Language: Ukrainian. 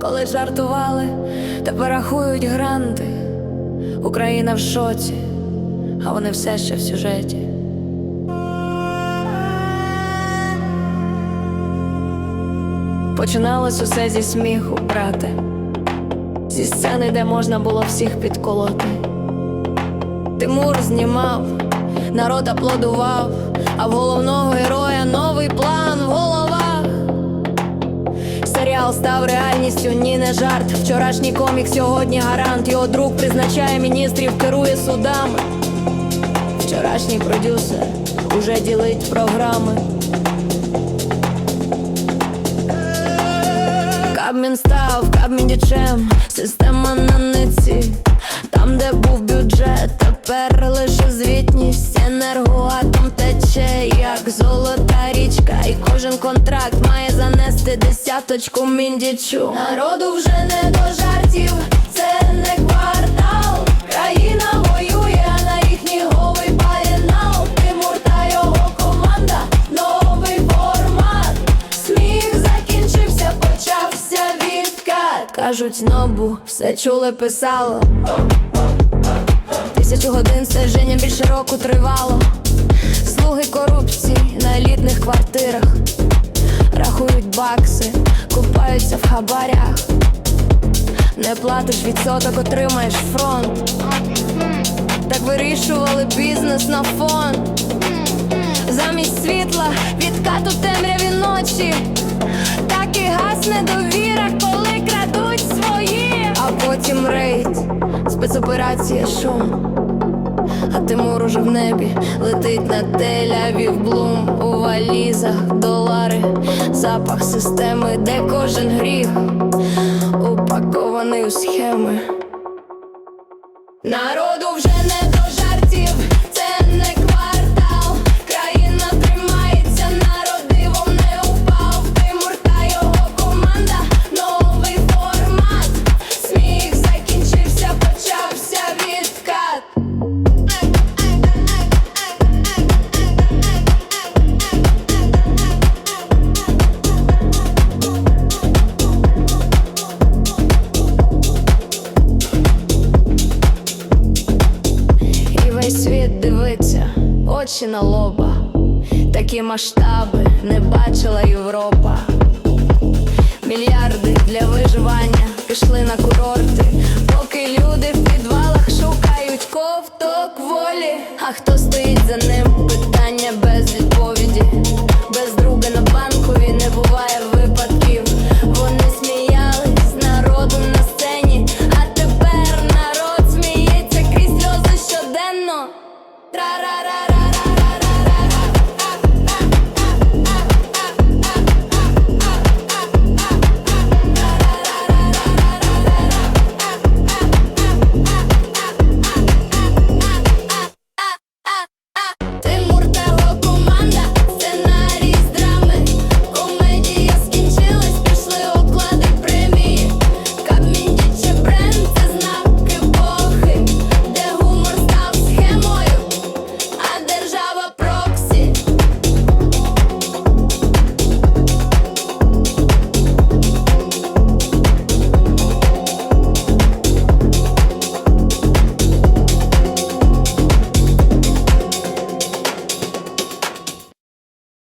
коли жартували, тепер рахують гранти. Україна в шоці, а вони все ще в сюжеті. Починалось усе зі сміху, брате, зі сцени, де можна було всіх підколоти. Тимур знімав, народ аплодував, а в головного героя новий план. Серіал став реальністю, ні не жарт. Вчорашній комік сьогодні гарант. Його друг призначає міністрів, керує судами. Вчорашній продюсер уже ділить програми. Кабмін став кабмінічем, система на ниці. Там, де був бюджет, тепер лише звітність. Занести міндічу. Народу вже не до жартів, це не квартал. Країна воює, а на їхній голови паєнал. Тимур та його команда, новий формат. Сміх закінчився, почався відкат. Кажуть, нобу, все чули, писало. Тисячу годин стеження більше року тривало. Слуги корупції на елітних квартирах. Рахують бакси, купаються в хабарях. Не платиш відсоток, отримаєш фронт. Так вирішували бізнес на фон. Замість світла відкат у темряві ночі. Так і гасне довіра, коли крадуть свої. А потім рейд, спецоперація шум. А Тимур уже в небі летить на тель-авів блум у валізах долари, запах системи, де кожен гріх упакований у схеми. Народу вже очі лоба. Такі масштаби не бачила Європа. Мільярди для виживання пішли на курорти, поки люди в підвалах шукають ковток волі. А хто стоїть за ним? Питання без відповіді. Без друга на банкові не буває